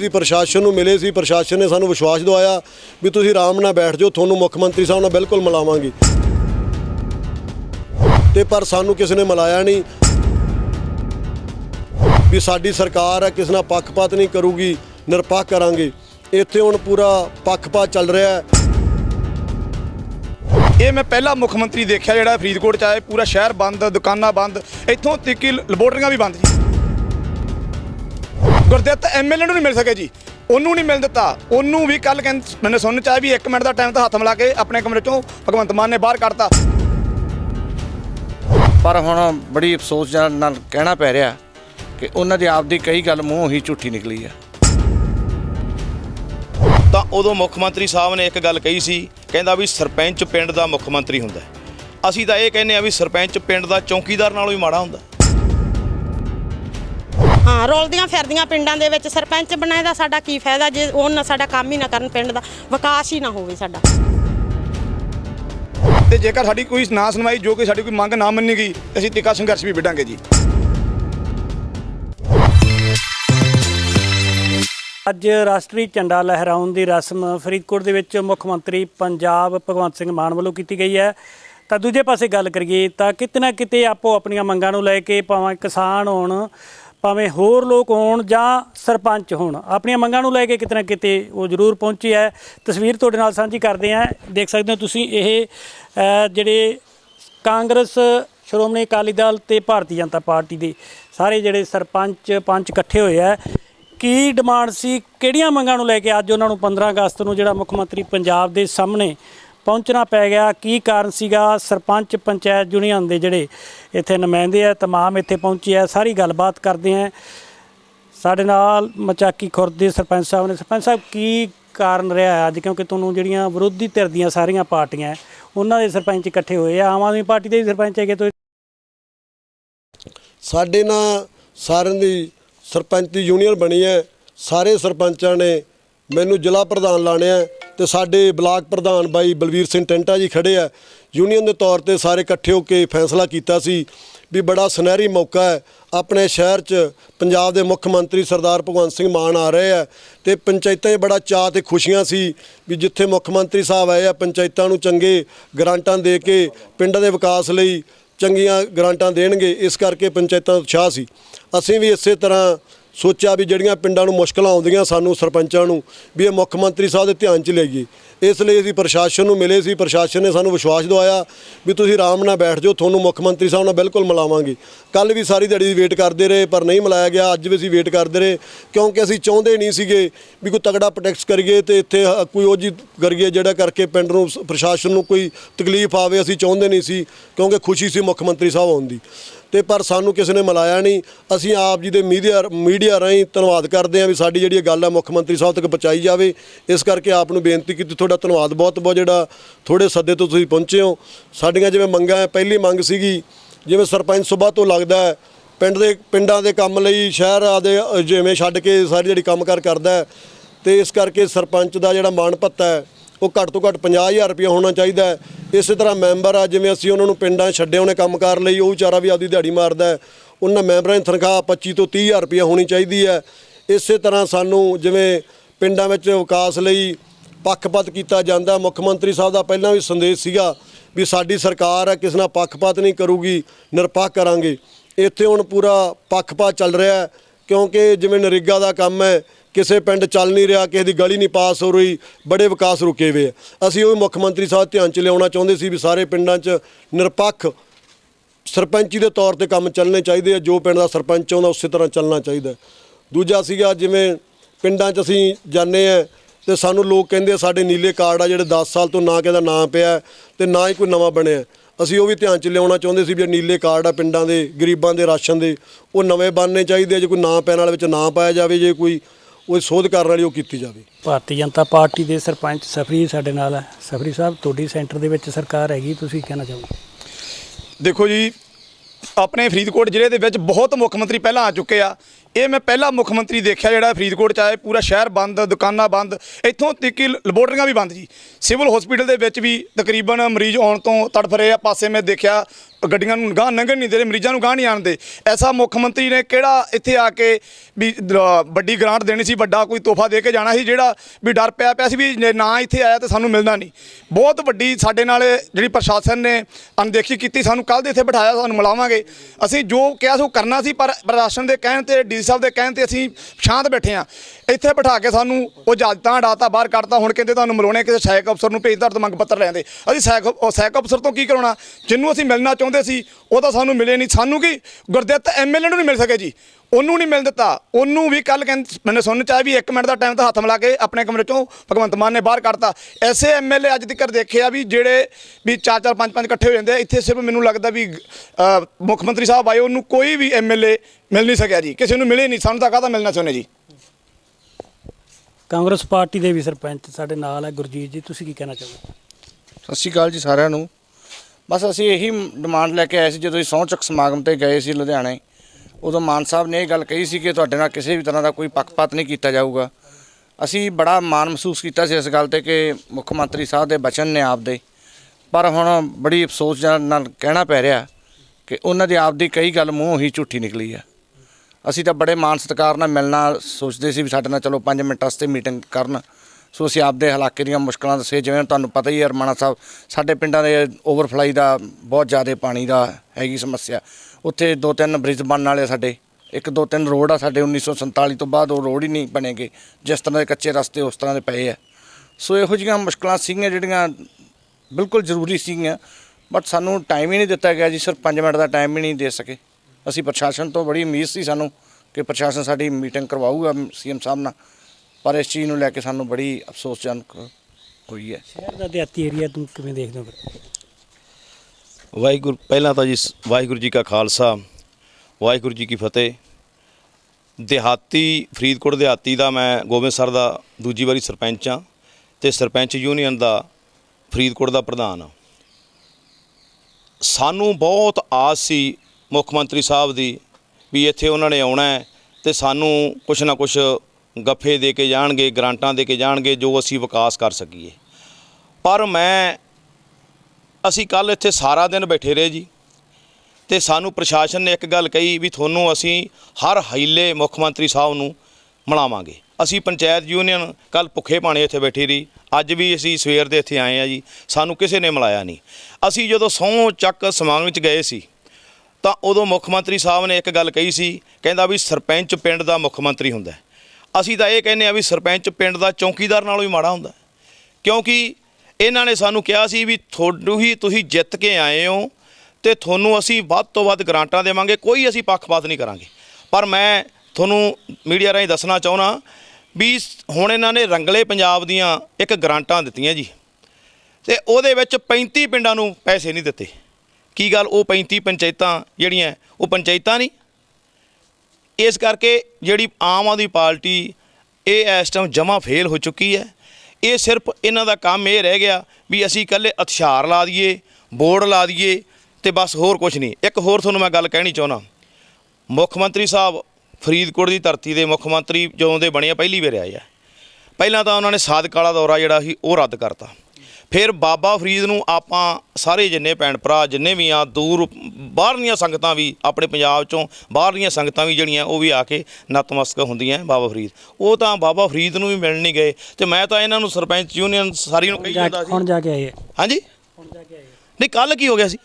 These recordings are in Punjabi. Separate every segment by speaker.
Speaker 1: ਅਸੀਂ ਪ੍ਰਸ਼ਾਸਨ ਨੂੰ ਮਿਲੇ ਸੀ, ਪ੍ਰਸ਼ਾਸਨ ਨੇ ਸਾਨੂੰ ਵਿਸ਼ਵਾਸ ਦਵਾਇਆ ਵੀ ਤੁਸੀਂ ਆਰਾਮ ਨਾਲ ਬੈਠ ਜਾਓ, ਤੁਹਾਨੂੰ ਮੁੱਖ ਮੰਤਰੀ ਸਾਹਿਬ ਨਾਲ ਬਿਲਕੁਲ ਮਿਲਾਵਾਂਗੇ। ਤੇ ਪਰ ਸਾਨੂੰ ਕਿਸੇ ਨੇ ਮਿਲਾਇਆ ਨਹੀਂ। ਵੀ ਸਾਡੀ ਸਰਕਾਰ ਹੈ, ਕਿਸ ਨਾਲ ਪੱਖਪਾਤ ਨਹੀਂ ਕਰੂਗੀ, ਨਿਰਪੱਖ ਕਰਾਂਗੇ। ਇੱਥੇ ਹੁਣ ਪੂਰਾ ਪੱਖਪਾਤ ਚੱਲ ਰਿਹਾ ਹੈ।
Speaker 2: ਇਹ ਮੈਂ ਪਹਿਲਾ ਮੁੱਖ ਮੰਤਰੀ ਦੇਖਿਆ ਜਿਹੜਾ ਫਰੀਦਕੋਟ ਚ ਆਏ ਪੂਰਾ ਸ਼ਹਿਰ ਬੰਦ, ਦੁਕਾਨਾਂ ਬੰਦ, ਇੱਥੋਂ ਤੱਕ ਕਿ ਲੈਬੋਰਟਰੀਆਂ ਵੀ ਬੰਦ ਜੀ। ਗੁਰਦਿੱਤ ਐਮਐਲਏ ਨੂੰ ਨਹੀਂ ਮਿਲ ਸਕੇ ਜੀ। ਉਹਨੂੰ ਨਹੀਂ ਮਿਲ ਦਿੱਤਾ। ਉਹਨੂੰ ਵੀ ਕੱਲ ਮੈਨੂੰ ਸੁਣਨ ਚ ਆਇਆ ਵੀ 1 ਮਿੰਟ ਦਾ ਟਾਈਮ ਤਾਂ ਹੱਥ ਮਿਲਾ ਕੇ ਆਪਣੇ ਕਮਰੇ ਚੋਂ ਭਗਵੰਤ ਮਾਨ ਨੇ ਬਾਹਰ ਕੱਢਤਾ।
Speaker 3: ਪਰ ਹੁਣ ਬੜੀ ਅਫਸੋਸ ਨਾਲ ਕਹਿਣਾ ਪੈ ਰਿਹਾ ਕਿ ਉਹਨਾਂ ਦੀ ਆਪਦੀ ਕਈ ਗੱਲ ਮੂੰਹੋਂ ਹੀ ਝੂਠੀ ਨਿਕਲੀ ਆ।
Speaker 4: ਤਾਂ ਉਦੋਂ ਮੁੱਖ ਮੰਤਰੀ ਸਾਹਿਬ ਨੇ ਇੱਕ ਗੱਲ ਕਹੀ ਸੀ ਕਹਿੰਦਾ ਵੀ ਸਰਪੰਚ ਪਿੰਡ ਦਾ ਮੁੱਖ ਮੰਤਰੀ ਹੁੰਦਾ। ਅਸੀਂ ਤਾਂ ਇਹ ਕਹਿੰਦੇ ਆ ਵੀ ਸਰਪੰਚ ਪਿੰਡ ਦਾ ਚੌਕੀਦਾਰ ਨਾਲੋਂ ਵੀ ਮਾੜਾ ਹੁੰਦਾ।
Speaker 5: ਹਾਂ ਰੋਲਦੀਆਂ ਫਿਰਦੀਆਂ ਪਿੰਡਾਂ ਦੇ ਵਿੱਚ ਸਰਪੰਚ ਬਣਾਏ ਦਾ ਸਾਡਾ ਕੀ ਫਾਇਦਾ ਜੇ ਉਹ ਨਾ ਸਾਡਾ ਕੰਮ ਹੀ ਨਾ ਕਰਨ ਪਿੰਡ ਦਾ ਵਿਕਾਸ ਹੀ ਨਾ ਹੋਵੇ ਸਾਡਾ।
Speaker 2: ਤੇ ਜੇਕਰ ਸਾਡੀ ਕੋਈ ਨਾ ਸੁਣਵਾਈ ਜੋ ਕਿ ਸਾਡੀ ਕੋਈ ਮੰਗ ਨਾ ਮੰਨੀ ਗਈ ਤੇ ਅਸੀਂ ਤਿੱਖਾ ਸੰਘਰਸ਼ ਵੀ ਵਿੱਢਾਂਗੇ ਜੀ।
Speaker 6: ਅੱਜ ਰਾਸ਼ਟਰੀ ਝੰਡਾ ਲਹਿਰਾਉਣ ਦੀ ਰਸਮ ਫਰੀਦਕੋਟ ਦੇ ਵਿੱਚ ਮੁੱਖ ਮੰਤਰੀ ਪੰਜਾਬ ਭਗਵੰਤ ਸਿੰਘ ਮਾਨ ਵੱਲੋਂ ਕੀਤੀ ਗਈ ਹੈ। ਤਾਂ ਦੂਜੇ ਪਾਸੇ ਗੱਲ ਕਰੀਏ ਤਾਂ ਕਿਤੇ ਨਾ ਕਿਤੇ ਆਪੋ ਆਪਣੀਆਂ ਮੰਗਾਂ ਨੂੰ ਲੈ ਕੇ ਭਾਵੇਂ ਕਿਸਾਨ ਹੋਣ ਭਾਵੇਂ ਹੋਰ ਲੋਕ ਹੋਣ ਜਾਂ ਸਰਪੰਚ ਹੋਣ, ਆਪਣੀਆਂ ਮੰਗਾਂ ਨੂੰ ਲੈ ਕੇ ਕਿਤੇ ਨਾ ਕਿਤੇ ਉਹ ਜ਼ਰੂਰ ਪਹੁੰਚੇ ਹੈ। ਤਸਵੀਰ ਤੁਹਾਡੇ ਨਾਲ ਸਾਂਝੀ ਕਰਦੇ ਹਾਂ। ਦੇਖ ਸਕਦੇ ਹੋ ਤੁਸੀਂ ਇਹ ਜਿਹੜੇ ਕਾਂਗਰਸ, ਸ਼੍ਰੋਮਣੀ ਅਕਾਲੀ ਦਲ ਤੇ ਭਾਰਤੀ ਜਨਤਾ ਪਾਰਟੀ ਦੇ ਸਾਰੇ ਜਿਹੜੇ ਸਰਪੰਚ ਪੰਚ ਇਕੱਠੇ ਹੋਏ ਆ, ਕੀ ਡਿਮਾਂਡ ਸੀ, ਕਿਹੜੀਆਂ ਮੰਗਾਂ ਨੂੰ ਲੈ ਕੇ ਅੱਜ ਉਹਨਾਂ ਨੂੰ 15 ਅਗਸਤ ਨੂੰ ਜਿਹੜਾ ਮੁੱਖ ਮੰਤਰੀ ਪੰਜਾਬ ਦੇ ਸਾਹਮਣੇ ਪਹੁੰਚਣਾ ਪੈ ਗਿਆ। ਕੀ ਕਾਰਨ ਸੀਗਾ? ਸਰਪੰਚ ਪੰਚਾਇਤ ਯੂਨੀਅਨ ਦੇ ਜਿਹੜੇ ਇੱਥੇ ਨੁਮਾਇੰਦੇ ਆ, ਤਮਾਮ ਇੱਥੇ ਪਹੁੰਚੇ ਆ। ਸਾਰੀ ਗੱਲਬਾਤ ਕਰਦੇ ਆ। ਸਾਡੇ ਨਾਲ ਮਚਾਕੀ ਖੁਰਦ ਦੇ ਸਰਪੰਚ ਸਾਹਿਬ ਨੇ। ਸਰਪੰਚ ਸਾਹਿਬ, ਕੀ ਕਾਰਨ ਰਿਹਾ ਅੱਜ? ਕਿਉਂਕਿ ਤੁਹਾਨੂੰ ਜਿਹੜੀਆਂ ਵਿਰੋਧੀ ਧਿਰ ਦੀਆਂ ਸਾਰੀਆਂ ਪਾਰਟੀਆਂ, ਉਹਨਾਂ ਦੇ ਸਰਪੰਚ ਇਕੱਠੇ ਹੋਏ ਆ। ਆਮ ਆਦਮੀ ਪਾਰਟੀ ਦੇ ਵੀ ਸਰਪੰਚ ਹੈਗੇ ਤੋਂ
Speaker 1: ਸਾਡੇ ਨਾਲ ਸਾਰਿਆਂ ਦੀ ਸਰਪੰਚ ਦੀ ਯੂਨੀਅਨ ਬਣੀ ਹੈ। ਸਾਰੇ ਸਰਪੰਚਾਂ ਨੇ ਮੈਨੂੰ ਜ਼ਿਲ੍ਹਾ ਪ੍ਰਧਾਨ ਲਾਣਿਆ ਤੇ ਸਾਡੇ ਬਲਾਕ ਪ੍ਰਧਾਨ ਬਾਈ ਬਲਵੀਰ ਸਿੰਘ ਟੈਂਟਾ ਜੀ ਖੜੇ ਆ। ਯੂਨੀਅਨ ਦੇ ਤੌਰ ਤੇ ਸਾਰੇ ਇਕੱਠੇ ਹੋ ਕੇ ਫੈਸਲਾ ਕੀਤਾ ਸੀ ਵੀ ਬੜਾ ਸੁਨਹਿਰੀ ਮੌਕਾ ਹੈ। ਆਪਣੇ ਸ਼ਹਿਰ 'ਚ ਪੰਜਾਬ ਦੇ ਮੁੱਖ ਮੰਤਰੀ ਸਰਦਾਰ ਭਗਵੰਤ ਸਿੰਘ ਮਾਨ ਆ ਰਹੇ ਆ ਤੇ ਪੰਚਾਇਤਾਂ 'ਚ ਬੜਾ ਚਾਅ ਤੇ ਖੁਸ਼ੀਆਂ ਸੀ ਵੀ ਜਿੱਥੇ ਮੁੱਖ ਮੰਤਰੀ ਸਾਹਿਬ ਆਏ ਆ, ਪੰਚਾਇਤਾਂ ਨੂੰ ਚੰਗੇ ਗ੍ਰਾਂਟਾਂ ਦੇ ਕੇ ਪਿੰਡਾਂ ਦੇ ਵਿਕਾਸ ਲਈ ਚੰਗੀਆਂ ਗ੍ਰਾਂਟਾਂ ਦੇਣਗੇ, ਇਸ ਕਰਕੇ ਪੰਚਾਇਤਾਂ ਦਾ ਉਤਸ਼ਾਹ ਸੀ। ਅਸੀਂ ਵੀ ਇਸੇ ਤਰ੍ਹਾਂ ਸੋਚਿਆ ਵੀ ਜਿਹੜੀਆਂ ਪਿੰਡਾਂ ਨੂੰ ਮੁਸ਼ਕਲਾਂ ਆਉਂਦੀਆਂ ਸਾਨੂੰ ਸਰਪੰਚਾਂ ਨੂੰ ਵੀ ਇਹ ਮੁੱਖ ਮੰਤਰੀ ਸਾਹਿਬ ਦੇ ਧਿਆਨ 'ਚ ਲਿਆਈਏ ਇਸ ਲਈ ਅਸੀਂ ਪ੍ਰਸ਼ਾਸਨ ਨੂੰ ਮਿਲੇ ਸੀ, ਪ੍ਰਸ਼ਾਸਨ ਨੇ ਸਾਨੂੰ ਵਿਸ਼ਵਾਸ ਦਿਵਾਇਆ ਵੀ ਤੁਸੀਂ ਆਰਾਮ ਨਾਲ ਬੈਠ ਜਾਓ, ਤੁਹਾਨੂੰ ਮੁੱਖ ਮੰਤਰੀ ਸਾਹਿਬ ਨਾਲ ਬਿਲਕੁਲ ਮਿਲਾਵਾਂਗੇ। ਕੱਲ ਵੀ ਸਾਰੀ ਦਿਹਾੜੀ ਵੇਟ ਕਰਦੇ ਰਹੇ, ਪਰ ਨਹੀਂ ਮਿਲਾਇਆ ਗਿਆ, ਅੱਜ ਵੀ ਅਸੀਂ ਵੇਟ ਕਰਦੇ ਰਹੇ, ਕਿਉਂਕਿ ਅਸੀਂ ਚਾਹੁੰਦੇ ਨਹੀਂ ਸੀਗੇ ਵੀ ਕੋਈ ਤਗੜਾ ਪ੍ਰੋਟੈਕਟ ਕਰੀਏ ਤੇ ਇੱਥੇ ਕੋਈ ਉਹ ਜੀ ਕਰੀਏ ਜਿਹੜਾ ਕਰਕੇ ਪਿੰਡ ਨੂੰ ਪ੍ਰਸ਼ਾਸਨ ਨੂੰ ਕੋਈ ਤਕਲੀਫ ਆਵੇ, ਅਸੀਂ ਚਾਹੁੰਦੇ ਨਹੀਂ ਸੀ, ਕਿਉਂਕਿ ਖੁਸ਼ੀ ਸੀ ਮੁੱਖ ਮੰਤਰੀ ਸਾਹਿਬ ਆਉਣ ਦੀ। ਤੇ ਪਰ ਸਾਨੂੰ ਕਿਸੇ ਨੇ ਮਿਲਾਇਆ ਨਹੀਂ, ਅਸੀਂ ਆਪ ਜੀ ਦੇ ਮੀਡੀਆ ਮੀਡੀਆ ਰਾਹੀਂ ਧੰਨਵਾਦ ਕਰਦੇ ਹਾਂ ਵੀ ਸਾਡੀ ਜਿਹੜੀ ਇਹ ਗੱਲ ਹੈ ਮੁੱਖ ਮੰਤਰੀ ਸਾਹਿਬ ਤੱਕ ਪਹੁੰਚਾਈ ਜਾਵੇ, ਇਸ ਕਰਕੇ ਆਪ ਨੂੰ ਬੇਨਤੀ ਕੀਤੀ ਤੁਹਾਡਾ ਧੰਨਵਾਦ। ਬਹੁਤ ਬਹੁਤ ਜਿਹੜਾ ਥੋੜੇ ਸੱਦੇ ਤੋਂ ਤੁਸੀਂ ਪਹੁੰਚੇ ਹੋ। ਸਾਡੀਆਂ ਜਿਵੇਂ ਮੰਗਾਂ ਹੈ, ਪਹਿਲੀ ਮੰਗ ਸੀਗੀ, ਜਿਵੇਂ ਸਰਪੰਚ ਸੁਬਾਹ ਤੋਂ ਲੱਗਦਾ ਹੈ, ਪਿੰਡ ਦੇ, ਪਿੰਡਾਂ ਦੇ ਕੰਮ ਲਈ, ਸ਼ਹਿਰ ਆਦੇ ਜਿਵੇਂ ਛੱਡ ਕੇ ਸਾਰੀ ਜਿਹੜੀ ਕੰਮਕਾਰ ਕਰਦਾ ਹੈ, ਤੇ ਇਸ ਕਰਕੇ ਸਰਪੰਚ ਦਾ ਜਿਹੜਾ ਮਾਣ ਭੱਤਾ ਹੈ, ਉਹ ਘੱਟ ਤੋਂ ਘੱਟ 50000 ਰੁਪਏ ਹੋਣਾ ਚਾਹੀਦਾ ਇਸੇ ਤਰ੍ਹਾਂ ਮੈਂਬਰ ਆ, ਜਿਵੇਂ ਅਸੀਂ ਉਹਨਾਂ ਨੂੰ ਪਿੰਡਾਂ 'ਚ ਛੱਡੇ ਉਹਨੇ ਕੰਮਕਾਰ ਲਈ, ਉਹ ਵਿਚਾਰਾ ਵੀ ਆਪਦੀ ਦਿਹਾੜੀ ਮਾਰਦਾ ਉਹਨਾਂ ਮੈਂਬਰਾਂ ਦੀ ਤਨਖਾਹ 25 ਤੋਂ 30000 ਰੁਪਏ ਹੋਣੀ ਚਾਹੀਦੀ ਹੈ। ਇਸੇ ਤਰ੍ਹਾਂ ਸਾਨੂੰ ਜਿਵੇਂ ਪਿੰਡਾਂ ਵਿੱਚ ਵਿਕਾਸ ਲਈ ਪੱਖਪਾਤ ਕੀਤਾ ਜਾਂਦਾ। ਮੁੱਖ ਮੰਤਰੀ ਸਾਹਿਬ ਦਾ ਪਹਿਲਾਂ ਵੀ ਸੰਦੇਸ਼ ਸੀਗਾ ਵੀ ਸਾਡੀ ਸਰਕਾਰ ਹੈ, ਕਿਸ ਨਾਲ ਪੱਖਪਾਤ ਨਹੀਂ ਕਰੂਗੀ, ਨਿਰਪੱਖ ਕਰਾਂਗੇ। ਇੱਥੇ ਹੁਣ ਪੂਰਾ ਪੱਖਪਾਤ ਚੱਲ ਰਿਹਾ ਕਿਉਂਕਿ ਜਿਵੇਂ ਨਰੇਗਾ ਦਾ ਕੰਮ ਹੈ, ਕਿਸੇ ਪਿੰਡ ਚੱਲ ਨਹੀਂ ਰਿਹਾ, ਕਿਸੇ ਦੀ ਗਲੀ ਨਹੀਂ ਪਾਸ ਹੋ ਰਹੀ, ਬੜੇ ਵਿਕਾਸ ਰੁਕੇ ਹੋਏ ਆ। ਅਸੀਂ ਉਹ ਵੀ ਮੁੱਖ ਮੰਤਰੀ ਸਾਹਿਬ ਧਿਆਨ ਚ ਲਿਆਉਣਾ ਚਾਹੁੰਦੇ ਸੀ ਵੀ ਸਾਰੇ ਪਿੰਡਾਂ 'ਚ ਨਿਰਪੱਖ, ਸਰਪੰਚੀ ਦੇ ਤੌਰ ਤੇ ਕੰਮ ਚੱਲਣੇ ਚਾਹੀਦੇ ਆ, ਜੋ ਪਿੰਡ ਦਾ ਸਰਪੰਚ ਆਉਂਦਾ ਉਸੇ ਤਰ੍ਹਾਂ ਚੱਲਣਾ ਚਾਹੀਦਾ। ਦੂਜਾ ਸੀਗਾ, ਜਿਵੇਂ ਪਿੰਡਾਂ 'ਚ ਅਸੀਂ ਜਾਂਦੇ ਆ ਤੇ ਸਾਨੂੰ ਲੋਕ ਕਹਿੰਦੇ ਆ ਸਾਡੇ ਨੀਲੇ ਕਾਰਡ ਆ ਜਿਹੜੇ 10 ਸਾਲ ਤੋਂ ਨਾ ਕਿਹਦਾ ਨਾਂ ਪਿਆ ਤੇ ਨਾ ਹੀ ਕੋਈ ਨਵਾਂ ਬਣਿਆ ਅਸੀਂ ਉਹ ਵੀ ਧਿਆਨ 'ਚ ਲਿਆਉਣਾ ਚਾਹੁੰਦੇ ਸੀ ਵੀ ਇਹ ਨੀਲੇ ਕਾਰਡ ਆ ਪਿੰਡਾਂ ਦੇ ਗਰੀਬਾਂ ਦੇ ਰਾਸ਼ਨ ਦੇ ਉਹ ਨਵੇਂ ਬਣਨੇ ਚਾਹੀਦੇ ਆ ਜੇ ਕੋਈ ਨਾਂ ਪੈਣ ਵਾਲੇ ਵਿੱਚ ਨਾਂ ਪਾਇਆ ਜਾਵੇ ਜੇ ਕੋਈ ਉਹ ਸੋਧ ਕਰਨ ਵਾਲੀ ਉਹ ਕੀਤੀ ਜਾਵੇ।
Speaker 6: ਭਾਰਤੀ ਜਨਤਾ ਪਾਰਟੀ ਦੇ ਸਰਪੰਚ ਸਫਰੀ ਸਾਡੇ ਨਾਲ ਹੈ। ਸਫਰੀ ਸਾਹਿਬ ਤੁਹਾਡੀ ਸੈਂਟਰ ਦੇ ਵਿੱਚ ਸਰਕਾਰ ਹੈਗੀ ਤੁਸੀਂ ਕਹਿਣਾ ਚਾਹੋਗੇ?
Speaker 2: ਦੇਖੋ ਜੀ ਆਪਣੇ ਫਰੀਦਕੋਟ ਜ਼ਿਲ੍ਹੇ ਦੇ ਵਿੱਚ ਬਹੁਤ ਮੁੱਖ ਮੰਤਰੀ ਪਹਿਲਾਂ ਆ ਚੁੱਕੇ ਆ। ਇਹ ਮੈਂ ਪਹਿਲਾ ਮੁੱਖ ਮੰਤਰੀ ਦੇਖਿਆ ਜਿਹੜਾ ਫਰੀਦਕੋਟ ਚ ਆਏ ਪੂਰਾ ਸ਼ਹਿਰ ਬੰਦ, ਦੁਕਾਨਾਂ ਬੰਦ, ਇੱਥੋਂ ਤੱਕ ਕਿ ਲੈਬੋਰਟਰੀਆਂ ਵੀ ਬੰਦ ਜੀ। ਸਿਵਲ ਹਸਪੀਟਲ ਦੇ ਵਿੱਚ ਵੀ ਤਕਰੀਬਨ ਮਰੀਜ਼ ਆਉਣ ਤੋਂ ਤੜਫ ਰਹੇ ਆ, ਪਾਸੇ ਮੈਂ ਦੇਖਿਆ ਗੱਡੀਆਂ ਨੂੰ ਗਾਂ ਲੰਘਣ ਨਹੀਂ ਦੇ ਰਹੇ, ਮਰੀਜ਼ਾਂ ਨੂੰ ਗਾਂ ਨਹੀਂ ਆਉਣ ਦੇ। ਐਸਾ ਮੁੱਖ ਮੰਤਰੀ ਨੇ ਕਿਹੜਾ ਇੱਥੇ ਆ ਕੇ ਵੀ ਵੱਡੀ ਗ੍ਰਾਂਟ ਦੇਣੀ ਸੀ, ਵੱਡਾ ਕੋਈ ਤੋਹਫਾ ਦੇ ਕੇ ਜਾਣਾ ਸੀ, ਜਿਹੜਾ ਵੀ ਡਰ ਪਿਆ ਪਿਆ ਸੀ ਵੀ ਜੇ ਨਾ ਇੱਥੇ ਆਇਆ ਤਾਂ ਸਾਨੂੰ ਮਿਲਣਾ ਨਹੀਂ। ਬਹੁਤ ਵੱਡੀ ਸਾਡੇ ਨਾਲ ਜਿਹੜੀ ਪ੍ਰਸ਼ਾਸਨ ਨੇ ਅਣਦੇਖੀ ਕੀਤੀ, ਸਾਨੂੰ ਕੱਲ ਦੇ ਇੱਥੇ ਬਿਠਾਇਆ, ਸਾਨੂੰ ਮਿਲਾਵਾਂਗੇ। ਅਸੀਂ ਜੋ ਕਿਹਾ ਸੀ ਉਹ ਕਰਨਾ ਸੀ, ਪਰ ਪ੍ਰਸ਼ਾਸਨ ਦੇ ਕਹਿਣ ਤੇ ਡੀ ਸਾਹਿਬ ਦੇ ਕਹਿਣ ਤੇ ਅਸੀਂ ਸ਼ਾਂਤ ਬੈਠੇ ਆ ਇੱਥੇ ਬਿਠਾ ਕੇ ਸਾਨੂੰ ਉਹ ਇਜਾਜ਼ਤਾਂ ਡਾਤਾ ਬਾਹਰ ਕੱਢਤਾ, ਹੁਣ ਕਹਿੰਦੇ ਤੁਹਾਨੂੰ ਮਿਲਾਉਣੇ ਕਿਸੇ ਸਹਾਇਕ ਅਫਸਰ ਨੂੰ ਭੇਜਦਾ ਤਾਂ ਮੰਗ ਪੱਤਰ ਲੈਂਦੇ ਅਸੀਂ ਸਹਾਇਕ ਸਹਾਇਕ ਅਫਸਰ ਤੋਂ ਕੀ ਕਰਾਉਣਾ? ਜਿਹਨੂੰ ਅਸੀਂ ਮਿਲਣਾ ਚਾਹੁੰਦੇ ਸੀ, ਉਹ ਤਾਂ ਸਾਨੂੰ ਮਿਲੇ ਨਹੀਂ। ਸਾਨੂੰ ਕੀ? ਗੁਰਦਿੱਤ ਐਮਐਲਏ ਨੂੰ ਨਹੀਂ ਮਿਲ ਸਕੇ ਜੀ। ਉਹਨੂੰ ਨਹੀਂ ਮਿਲ ਦਿੱਤਾ। ਉਹਨੂੰ ਵੀ ਕੱਲ ਮੈਨੂੰ ਸੁਣਨ ਚ ਆਇਆ ਵੀ 1 ਮਿੰਟ ਦਾ ਟਾਈਮ ਤਾਂ ਹੱਥ ਮਿਲਾ ਕੇ ਆਪਣੇ ਕਮਰੇ ਚੋਂ ਭਗਵੰਤ ਮਾਨ ਨੇ ਬਾਹਰ ਕੱਢਤਾ। ਐਸੇ ਐਮਐਲਏ ਅੱਜ ਤੱਕ ਦੇਖਿਆ ਵੀ ਜਿਹੜੇ ਵੀ ਚਾਰ ਚਾਰ, ਪੰਜ ਪੰਜ ਇਕੱਠੇ ਹੋ ਜਾਂਦੇ ਆ, ਇੱਥੇ ਸਿਰਫ ਮੈਨੂੰ ਲੱਗਦਾ ਵੀ ਮੁੱਖ ਮੰਤਰੀ ਸਾਹਿਬ ਆਏ, ਉਹਨੂੰ ਕੋਈ ਵੀ ਐਮਐਲਏ ਮਿਲ ਨਹੀਂ ਸਕਿਆ ਜੀ। ਕਿਸੇ ਨੂੰ ਮਿਲੇ ਨਹੀਂ। ਸਾਨੂੰ ਤਾਂ ਕਾਹਦਾ ਮਿਲਣਾ ਚਾਹੁੰਦੇ ਜੀ?
Speaker 6: ਕਾਂਗਰਸ ਪਾਰਟੀ ਦੇ ਵੀ ਸਰਪੰਚ ਸਾਡੇ ਨਾਲ ਹੈ, ਗੁਰਜੀਤ ਜੀ, ਤੁਸੀਂ ਕੀ ਕਹਿਣਾ ਚਾਹੋਗੇ?
Speaker 3: ਸਤਿ ਸ਼੍ਰੀ ਅਕਾਲ ਜੀ ਸਾਰਿਆਂ ਨੂੰ। ਬਸ ਅਸੀਂ ਇਹੀ ਡਿਮਾਂਡ ਲੈ ਕੇ ਆਏ ਸੀ, ਜਦੋਂ ਅਸੀਂ ਸਹੁੰ ਚੱਕ ਸਮਾਗਮ ਤੇ ਗਏ ਸੀ ਲੁਧਿਆਣੇ, ਉਦੋਂ ਮਾਨ ਸਾਹਿਬ ਨੇ ਇਹ ਗੱਲ ਕਹੀ ਸੀ ਕਿ ਤੁਹਾਡੇ ਨਾਲ ਕਿਸੇ ਵੀ ਤਰ੍ਹਾਂ ਦਾ ਕੋਈ ਪੱਖਪਾਤ ਨਹੀਂ ਕੀਤਾ ਜਾਊਗਾ। ਅਸੀਂ ਬੜਾ ਮਾਣ ਮਹਿਸੂਸ ਕੀਤਾ ਸੀ ਇਸ ਗੱਲ ਤੇ ਕਿ ਮੁੱਖ ਮੰਤਰੀ ਸਾਹਿਬ ਦੇ ਬਚਨ ਨੇ ਆਪਦੇ। ਪਰ ਹੁਣ ਬੜੀ ਅਫਸੋਸ ਨਾਲ ਕਹਿਣਾ ਪੈ ਰਿਹਾ ਕਿ ਉਹਨਾਂ ਦੀ ਆਪਦੀ ਕਈ ਗੱਲ ਮੂੰਹੋਂ ਹੀ ਝੂਠੀ ਨਿਕਲੀ ਆ। ਅਸੀਂ ਤਾਂ ਬੜੇ ਮਾਣ ਸਤਿਕਾਰ ਨਾਲ ਮਿਲਣਾ ਸੋਚਦੇ ਸੀ ਵੀ ਸਾਡੇ ਨਾਲ ਚਲੋ 5 ਮਿੰਟ ਵਾਸਤੇ ਮੀਟਿੰਗ ਕਰਨ। ਸੋ ਅਸੀਂ ਆਪਦੇ ਇਲਾਕੇ ਦੀਆਂ ਮੁਸ਼ਕਲਾਂ ਦੱਸੇ ਜਿਵੇਂ ਤੁਹਾਨੂੰ ਪਤਾ ਹੀ ਹੈ ਰਮਾਣਾ ਸਾਹਿਬ, ਸਾਡੇ ਪਿੰਡਾਂ ਦੇ ਓਵਰਫਲਾਈ ਦਾ ਬਹੁਤ ਜ਼ਿਆਦਾ ਪਾਣੀ ਦਾ ਹੈਗੀ ਸਮੱਸਿਆ। ਉੱਥੇ ਦੋ ਤਿੰਨ ਬ੍ਰਿਜ ਬਣਨ ਵਾਲੇ ਆ ਸਾਡੇ। ਇੱਕ ਦੋ ਤਿੰਨ ਰੋਡ ਆ ਸਾਡੇ 1947 ਤੋਂ ਬਾਅਦ ਉਹ ਰੋਡ ਹੀ ਨਹੀਂ ਬਣੇਗੇ। ਜਿਸ ਤਰ੍ਹਾਂ ਦੇ ਕੱਚੇ ਰਸਤੇ ਉਸ ਤਰ੍ਹਾਂ ਦੇ ਪਏ ਆ। ਸੋ ਇਹੋ ਜਿਹੀਆਂ ਮੁਸ਼ਕਲਾਂ ਸੀਗੀਆਂ ਜਿਹੜੀਆਂ ਬਿਲਕੁਲ ਜ਼ਰੂਰੀ ਸੀਗੀਆਂ। ਬਟ ਸਾਨੂੰ ਟਾਈਮ ਹੀ ਨਹੀਂ ਦਿੱਤਾ ਗਿਆ ਜੀ, ਸਿਰਫ 5 ਮਿੰਟ ਦਾ ਟਾਈਮ ਹੀ ਨਹੀਂ ਦੇ ਸਕੇ। ਅਸੀਂ ਪ੍ਰਸ਼ਾਸਨ ਤੋਂ ਬੜੀ ਉਮੀਦ ਸੀ ਸਾਨੂੰ ਕਿ ਪ੍ਰਸ਼ਾਸਨ ਸਾਡੀ ਮੀਟਿੰਗ ਕਰਵਾਊਗਾ ਸੀਐਮ ਸਾਹਿਬ ਨਾਲ ਪਰ ਇਸ ਚੀਜ਼ ਨੂੰ ਲੈ ਕੇ ਸਾਨੂੰ ਬੜੀ ਅਫਸੋਸਜਨਕ ਹੋਈ ਹੈ।
Speaker 6: ਸ਼ਹਿਰ ਦਾ ਦਿਹਾਤੀ ਏਰੀਆ ਤੂੰ ਕਿਵੇਂ ਦੇਖਦੇ ਹੋ ਫਿਰ?
Speaker 4: ਵਾਹਿਗੁਰੂ ਪਹਿਲਾਂ ਤਾਂ ਜੀ ਵਾਹਿਗੁਰੂ ਜੀ ਕਾ ਖਾਲਸਾ ਵਾਹਿਗੁਰੂ ਜੀ ਕੀ ਫਤਿਹ। ਦਿਹਾਤੀ ਫਰੀਦਕੋਟ ਦਿਹਾਤੀ ਦਾ ਮੈਂ ਗੋਬਿੰਦ ਸਰ ਦਾ ਦੂਜੀ ਵਾਰੀ ਸਰਪੰਚ ਆ ਤੇ ਸਰਪੰਚ ਯੂਨੀਅਨ ਦਾ ਫਰੀਦਕੋਟ ਦਾ ਪ੍ਰਧਾਨ ਆ ਸਾਨੂੰ ਬਹੁਤ ਆਸ ਸੀ ਮੁੱਖ ਮੰਤਰੀ ਸਾਹਿਬ ਦੀ ਵੀ ਇੱਥੇ ਉਹਨਾਂ ਨੇ ਆਉਣਾ ਹੈ ਤੇ ਸਾਨੂੰ ਕੁਛ ਨਾ ਕੁਛ ਗੱਫੇ ਦੇ ਕੇ ਜਾਣਗੇ, ਗ੍ਰਾਂਟਾਂ ਦੇ ਕੇ ਜਾਣਗੇ ਜੋ ਅਸੀਂ ਵਿਕਾਸ ਕਰ ਸਕੀਏ। ਪਰ ਮੈਂ, ਅਸੀਂ ਕੱਲ ਇੱਥੇ ਸਾਰਾ ਦਿਨ ਬੈਠੇ ਰਹੇ ਜੀ ਤੇ ਸਾਨੂੰ ਪ੍ਰਸ਼ਾਸਨ ਨੇ ਇੱਕ ਗੱਲ ਕਹੀ ਵੀ ਤੁਹਾਨੂੰ ਅਸੀਂ ਹਰ ਹਾਈਲੇ ਮੁੱਖ ਮੰਤਰੀ ਸਾਹਿਬ ਨੂੰ ਮਿਲਾਵਾਂਗੇ। ਅਸੀਂ ਪੰਚਾਇਤ ਯੂਨੀਅਨ ਕੱਲ ਭੁੱਖੇ ਪਾਣੇ ਇੱਥੇ ਬੈਠੀ ਰਹੀ। ਅੱਜ ਵੀ ਅਸੀਂ ਸਵੇਰ ਦੇ ਇੱਥੇ ਆਏ ਆ ਜੀ, ਸਾਨੂੰ ਕਿਸੇ ਨੇ ਮਿਲਾਇਆ ਨਹੀਂ। ਅਸੀਂ ਜਦੋਂ ਸਹੁੰ ਚੱਕ ਸਮਾਗਮ ਵਿੱਚ ਗਏ ਸੀ ਤਾਂ ਉਦੋਂ ਮੁੱਖ ਮੰਤਰੀ ਸਾਹਿਬ ਨੇ ਇੱਕ ਗੱਲ ਕਹੀ ਸੀ, ਕਹਿੰਦਾ ਵੀ ਸਰਪੰਚ ਪਿੰਡ ਦਾ ਮੁੱਖ ਮੰਤਰੀ ਹੁੰਦਾ ਅਸੀਂ ਤਾਂ ਇਹ ਕਹਿੰਦੇ ਆ ਵੀ ਸਰਪੰਚ ਪਿੰਡ ਦਾ ਚੌਕੀਦਾਰ ਨਾਲੋਂ ਵੀ ਮਾੜਾ ਹੁੰਦਾ ਕਿਉਂਕਿ ਇਹਨਾਂ ਨੇ ਸਾਨੂੰ ਕਿਹਾ ਸੀ ਵੀ ਤੁਹਾਨੂੰ ਹੀ ਤੁਸੀਂ ਜਿੱਤ ਕੇ ਆਏ ਹੋ ਤੇ ਤੁਹਾਨੂੰ ਅਸੀਂ ਵੱਧ ਤੋਂ ਵੱਧ ਗ੍ਰਾਂਟਾਂ ਦੇਵਾਂਗੇ, ਕੋਈ ਅਸੀਂ ਪੱਖਪਾਤ ਨਹੀਂ ਕਰਾਂਗੇ। ਪਰ ਮੈਂ ਤੁਹਾਨੂੰ ਮੀਡੀਆ ਰਾਹੀਂ ਦੱਸਣਾ ਚਾਹੁੰਦਾ ਵੀ ਹੁਣ ਇਹਨਾਂ ਨੇ ਰੰਗਲੇ ਪੰਜਾਬ ਦੀਆਂ ਇੱਕ ਗ੍ਰਾਂਟਾਂ ਦਿੱਤੀਆਂ ਜੀ। ਤੇ ਉਹਦੇ ਵਿੱਚ 35 ਪਿੰਡਾਂ ਨੂੰ ਪੈਸੇ ਨਹੀਂ ਦਿੱਤੇ। ਕੀ ਗੱਲ ਉਹ 35 ਪੰਚਾਇਤਾਂ ਜਿਹੜੀਆਂ, ਉਹ ਪੰਚਾਇਤਾਂ ਨਹੀਂ? ਇਸ ਕਰਕੇ ਜਿਹੜੀ ਆਮ ਆਦਮੀ ਪਾਰਟੀ, ਇਹ ਇਸ ਟਾਈਮ ਜਮਾ ਫੇਲ ਹੋ ਚੁੱਕੀ ਹੈ। ਇਹ ਸਿਰਫ ਇਹਨਾਂ ਦਾ ਕੰਮ ਇਹ ਰਹਿ ਗਿਆ ਵੀ ਅਸੀਂ ਇਕੱਲੇ ਹਥਿਆਰ ਲਾ ਦਈਏ, ਬੋਰਡ ਲਾ ਦਈਏ ਤੇ ਬਸ ਹੋਰ ਕੁਝ ਨਹੀਂ। ਇੱਕ ਹੋਰ ਤੁਹਾਨੂੰ ਮੈਂ ਗੱਲ ਕਹਿਣੀ ਚਾਹੁੰਦਾ। ਮੁੱਖ ਮੰਤਰੀ ਸਾਹਿਬ ਫਰੀਦਕੋਟ ਦੀ ਧਰਤੀ ਦੇ ਮੁੱਖ ਮੰਤਰੀ ਜਦੋਂ ਦੇ ਬਣੇ ਆ ਪਹਿਲੀ ਵਾਰ ਆਏ ਆ। ਪਹਿਲਾਂ ਤਾਂ ਉਹਨਾਂ ਨੇ ਸਾਦਕ ਵਾਲਾ ਦੌਰਾ ਜਿਹੜਾ ਸੀ, ਉਹ ਰੱਦ ਕਰਤਾ। ਫਿਰ ਬਾਬਾ ਫਰੀਦ ਨੂੰ ਆਪਾਂ ਸਾਰੇ ਜਿੰਨੇ ਭੈਣ ਭਰਾ ਜਿੰਨੇ ਵੀ ਆ ਦੂਰ ਬਾਹਰਲੀਆਂ ਸੰਗਤਾਂ ਵੀ ਆਪਣੇ ਪੰਜਾਬ ਚੋਂ ਬਾਹਰਲੀਆਂ ਸੰਗਤਾਂ ਵੀ ਜਿਹੜੀਆਂ ਉਹ ਵੀ ਆ ਕੇ ਨਤਮਸਤਕ ਹੁੰਦੀਆਂ ਬਾਬਾ ਫਰੀਦ। ਉਹ ਤਾਂ ਬਾਬਾ ਫਰੀਦ ਨੂੰ ਵੀ ਮਿਲਣ ਨਹੀਂ ਗਏ ਤੇ ਮੈਂ ਤਾਂ ਇਹਨਾਂ ਨੂੰ ਸਰਪੰਚ ਯੂਨੀਅਨ ਸਾਰੀ ਨੂੰ ਕਹੀ ਜਾਂਦਾ ਸੀ।
Speaker 6: ਹੁਣ ਜਾ ਕੇ ਆਏ।
Speaker 4: ਹਾਂਜੀ? ਨਹੀਂ ਕੱਲ ਕੀ ਹੋ ਗਿਆ ਸੀ?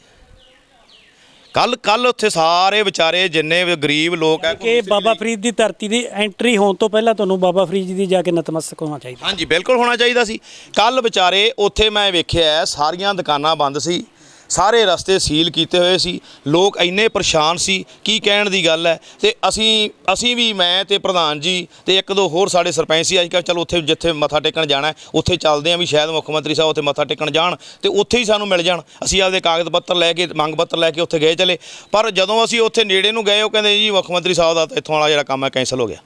Speaker 4: ਕੱਲ ਕੱਲ ਉੱਥੇ ਸਾਰੇ ਵਿਚਾਰੇ ਜਿੰਨੇ ਵੀ ਗਰੀਬ ਲੋਕ ਹੈ
Speaker 6: ਕਿ ਬਾਬਾ ਫਰੀਦ ਦੀ ਧਰਤੀ ਦੀ ਐਂਟਰੀ ਹੋਣ ਤੋਂ ਪਹਿਲਾਂ ਤੁਹਾਨੂੰ ਬਾਬਾ ਫਰੀਦ ਜੀ ਦੀ ਜਾ ਕੇ ਨਤਮਸਤਕ ਹੋਣਾ ਚਾਹੀਦਾ।
Speaker 4: ਹਾਂਜੀ ਬਿਲਕੁਲ ਹੋਣਾ ਚਾਹੀਦਾ ਸੀ। ਕੱਲ ਵਿਚਾਰੇ ਉੱਥੇ ਮੈਂ ਵੇਖਿਆ ਸਾਰੀਆਂ ਦੁਕਾਨਾਂ ਬੰਦ ਸੀ। ਸਾਰੇ ਰਸਤੇ ਸੀਲ ਕੀਤੇ ਹੋਏ ਸੀ। ਲੋਕ ਇੰਨੇ ਪਰੇਸ਼ਾਨ ਸੀ, ਕੀ ਕਹਿਣ ਦੀ ਗੱਲ ਹੈ? ਤੇ ਅਸੀਂ ਅਸੀਂ ਵੀ, ਮੈਂ ਤੇ ਪ੍ਰਧਾਨ ਜੀ ਤੇ ਇੱਕ ਦੋ ਹੋਰ ਸਾਡੇ ਸਰਪੰਚ ਸੀ ਅੱਜ ਕੱਲ੍ਹ ਚਲੋ ਉੱਥੇ ਜਿੱਥੇ ਮੱਥਾ ਟੇਕਣ ਜਾਣਾ ਉੱਥੇ ਚੱਲਦੇ ਆਂ ਵੀ ਸ਼ਾਇਦ ਮੁੱਖ ਮੰਤਰੀ ਸਾਹਿਬ ਉੱਥੇ ਮੱਥਾ ਟੇਕਣ ਜਾਣ ਤੇ ਉੱਥੇ ਹੀ ਸਾਨੂੰ ਮਿਲ ਜਾਣ। ਅਸੀਂ ਆਪਦੇ ਕਾਗਜ਼ ਪੱਤਰ ਲੈ ਕੇ, ਮੰਗ ਪੱਤਰ ਲੈ ਕੇ ਉੱਥੇ ਗਏ ਚਲੇ। ਪਰ ਜਦੋਂ ਅਸੀਂ ਉੱਥੇ ਨੇੜੇ ਨੂੰ ਗਏ, ਉਹ ਕਹਿੰਦੇ ਜੀ ਮੁੱਖ ਮੰਤਰੀ ਸਾਹਿਬ ਦਾ ਤਾਂ ਇੱਥੋਂ ਵਾਲਾ ਜਿਹੜਾ ਕੰਮ ਹੈ ਕੈਂਸਲ ਹੋ ਗਿਆ।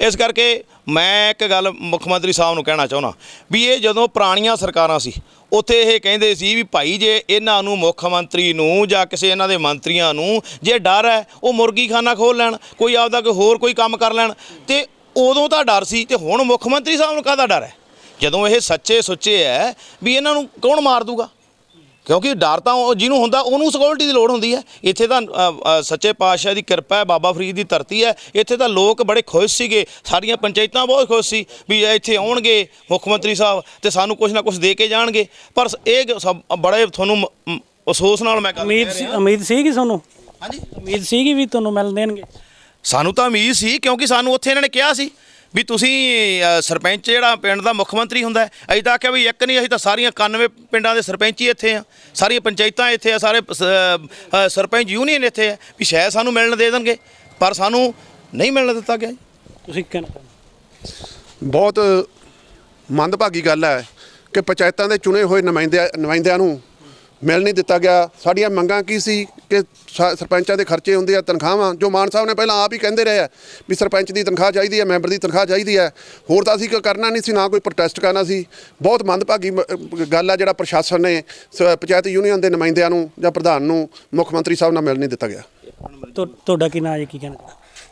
Speaker 4: ਇਸ ਕਰਕੇ ਮੈਂ ਇੱਕ ਗੱਲ ਮੁੱਖ ਮੰਤਰੀ ਸਾਹਿਬ ਨੂੰ ਕਹਿਣਾ ਚਾਹੁੰਦਾ ਵੀ ਇਹ ਜਦੋਂ ਪੁਰਾਣੀਆਂ ਸਰਕਾਰਾਂ ਸੀ, ਉੱਥੇ ਇਹ ਕਹਿੰਦੇ ਸੀ ਵੀ ਭਾਈ ਜੇ ਇਹਨਾਂ ਨੂੰ ਮੁੱਖ ਮੰਤਰੀ ਨੂੰ ਜਾਂ ਕਿਸੇ ਇਹਨਾਂ ਦੇ ਮੰਤਰੀਆਂ ਨੂੰ ਜੇ ਡਰ ਹੈ, ਉਹ ਮੁਰਗੀ ਖਾਨਾ ਖੋਲ ਲੈਣ, ਕੋਈ ਆਪਦਾ ਕੋਈ ਹੋਰ ਕੋਈ ਕੰਮ ਕਰ ਲੈਣ, ਤੇ ਉਦੋਂ ਤਾਂ ਡਰ ਸੀ, ਤੇ ਹੁਣ ਮੁੱਖ ਮੰਤਰੀ ਸਾਹਿਬ ਨੂੰ ਕਾਹਦਾ ਡਰ ਹੈ? ਜਦੋਂ ਇਹ ਸੱਚੇ ਸੁੱਚੇ ਹੈ ਵੀ ਇਹਨਾਂ ਨੂੰ ਕੌਣ ਮਾਰ ਦੂਗਾ? ਕਿਉਂਕਿ ਡਰ ਤਾਂ ਉਹ ਜਿਹਨੂੰ ਹੁੰਦਾ ਉਹਨੂੰ ਸਿਕਿਉਰਿਟੀ ਦੀ ਲੋੜ ਹੁੰਦੀ ਹੈ। ਇੱਥੇ ਤਾਂ ਸੱਚੇ ਪਾਤਸ਼ਾਹ ਦੀ ਕਿਰਪਾ ਹੈ ਬਾਬਾ ਫਰੀਦ ਦੀ ਧਰਤੀ ਹੈ। ਇੱਥੇ ਤਾਂ ਲੋਕ ਬੜੇ ਖੁਸ਼ ਸੀਗੇ। ਸਾਡੀਆਂ ਪੰਚਾਇਤਾਂ ਬਹੁਤ ਖੁਸ਼ ਸੀ ਵੀ ਇੱਥੇ ਆਉਣਗੇ ਮੁੱਖ ਮੰਤਰੀ ਸਾਹਿਬ ਤੇ ਸਾਨੂੰ ਕੁਝ ਨਾ ਕੁਝ ਦੇ ਕੇ ਜਾਣਗੇ। ਪਰ ਇਹ ਸਭ ਬੜੇ ਤੁਹਾਨੂੰ ਅਫਸੋਸ ਨਾਲ ਮੈਂ
Speaker 6: ਉਮੀਦ ਸੀ। ਉਮੀਦ ਸੀਗੀ ਤੁਹਾਨੂੰ?
Speaker 4: ਹਾਂਜੀ।
Speaker 6: ਉਮੀਦ ਸੀਗੀ ਵੀ ਤੁਹਾਨੂੰ ਮਿਲ ਦੇਣਗੇ?
Speaker 4: ਸਾਨੂੰ ਤਾਂ ਉਮੀਦ ਸੀ ਕਿਉਂਕਿ ਸਾਨੂੰ ਉੱਥੇ ਇਹਨਾਂ ਨੇ ਕਿਹਾ ਸੀ ਵੀ ਤੁਸੀਂ ਸਰਪੰਚ ਜਿਹੜਾ ਪਿੰਡ ਦਾ ਮੁੱਖ ਮੰਤਰੀ ਹੁੰਦਾ ਹੈ ਅਸੀਂ ਤਾਂ ਆਖਿਆ ਵੀ ਇੱਕ ਨਹੀਂ ਅਸੀਂ ਤਾਂ ਸਾਰੀਆਂ 91 ਪਿੰਡਾਂ ਦੇ ਸਰਪੰਚ ਹੀ ਇੱਥੇ ਆ। ਸਾਰੀਆਂ ਪੰਚਾਇਤਾਂ ਇੱਥੇ ਆ ਸਾਰੇ ਸਰਪੰਚ ਯੂਨੀਅਨ ਇੱਥੇ ਆ। ਵੀ ਸ਼ਾਇਦ ਸਾਨੂੰ ਮਿਲਣ ਦੇ ਦੇਣਗੇ ਪਰ ਸਾਨੂੰ ਨਹੀਂ ਮਿਲਣ ਦਿੱਤਾ ਗਿਆ
Speaker 6: ਤੁਸੀਂ ਕਹਿਣਾ
Speaker 7: ਬਹੁਤ ਮੰਦਭਾਗੀ ਗੱਲ ਹੈ ਕਿ ਪੰਚਾਇਤਾਂ ਦੇ ਚੁਣੇ ਹੋਏ ਨੁਮਾਇੰਦੇ ਨੁਮਾਇੰਦਿਆਂ ਨੂੰ ਮਿਲ ਨਹੀਂ ਦਿੱਤਾ ਗਿਆ। ਸਾਡੀਆਂ ਮੰਗਾਂ ਕੀ ਸੀ ਕਿ ਸ- ਸਰਪੰਚਾਂ ਦੇ ਖਰਚੇ ਹੁੰਦੇ ਆ, ਤਨਖਾਹਾਂ? ਜੋ ਮਾਨ ਸਾਹਿਬ ਨੇ ਪਹਿਲਾਂ ਆਪ ਹੀ ਕਹਿੰਦੇ ਰਹੇ ਆ ਵੀ ਸਰਪੰਚ ਦੀ ਤਨਖਾਹ ਚਾਹੀਦੀ ਹੈ, ਮੈਂਬਰ ਦੀ ਤਨਖਾਹ ਚਾਹੀਦੀ ਹੈ। ਹੋਰ ਤਾਂ ਅਸੀਂ ਕੋਈ ਕਰਨਾ ਨਹੀਂ ਸੀ, ਨਾ ਕੋਈ ਪ੍ਰੋਟੈਸਟ ਕਰਨਾ ਸੀ। ਬਹੁਤ ਮੰਦਭਾਗੀ ਗੱਲ ਆ ਜਿਹੜਾ ਪ੍ਰਸ਼ਾਸਨ ਨੇ ਸ- ਪੰਚਾਇਤ ਯੂਨੀਅਨ ਦੇ ਨੁਮਾਇੰਦਿਆਂ ਨੂੰ ਜਾਂ ਪ੍ਰਧਾਨ ਨੂੰ ਮੁੱਖ ਮੰਤਰੀ ਸਾਹਿਬ ਨਾਲ ਮਿਲ ਨਹੀਂ ਦਿੱਤਾ ਗਿਆ।
Speaker 6: ਤੁਹਾ- ਤੁਹਾਡਾ ਕੀ ਨਾਂ ਹੈ ਕੀ ਕਹਿਣਾ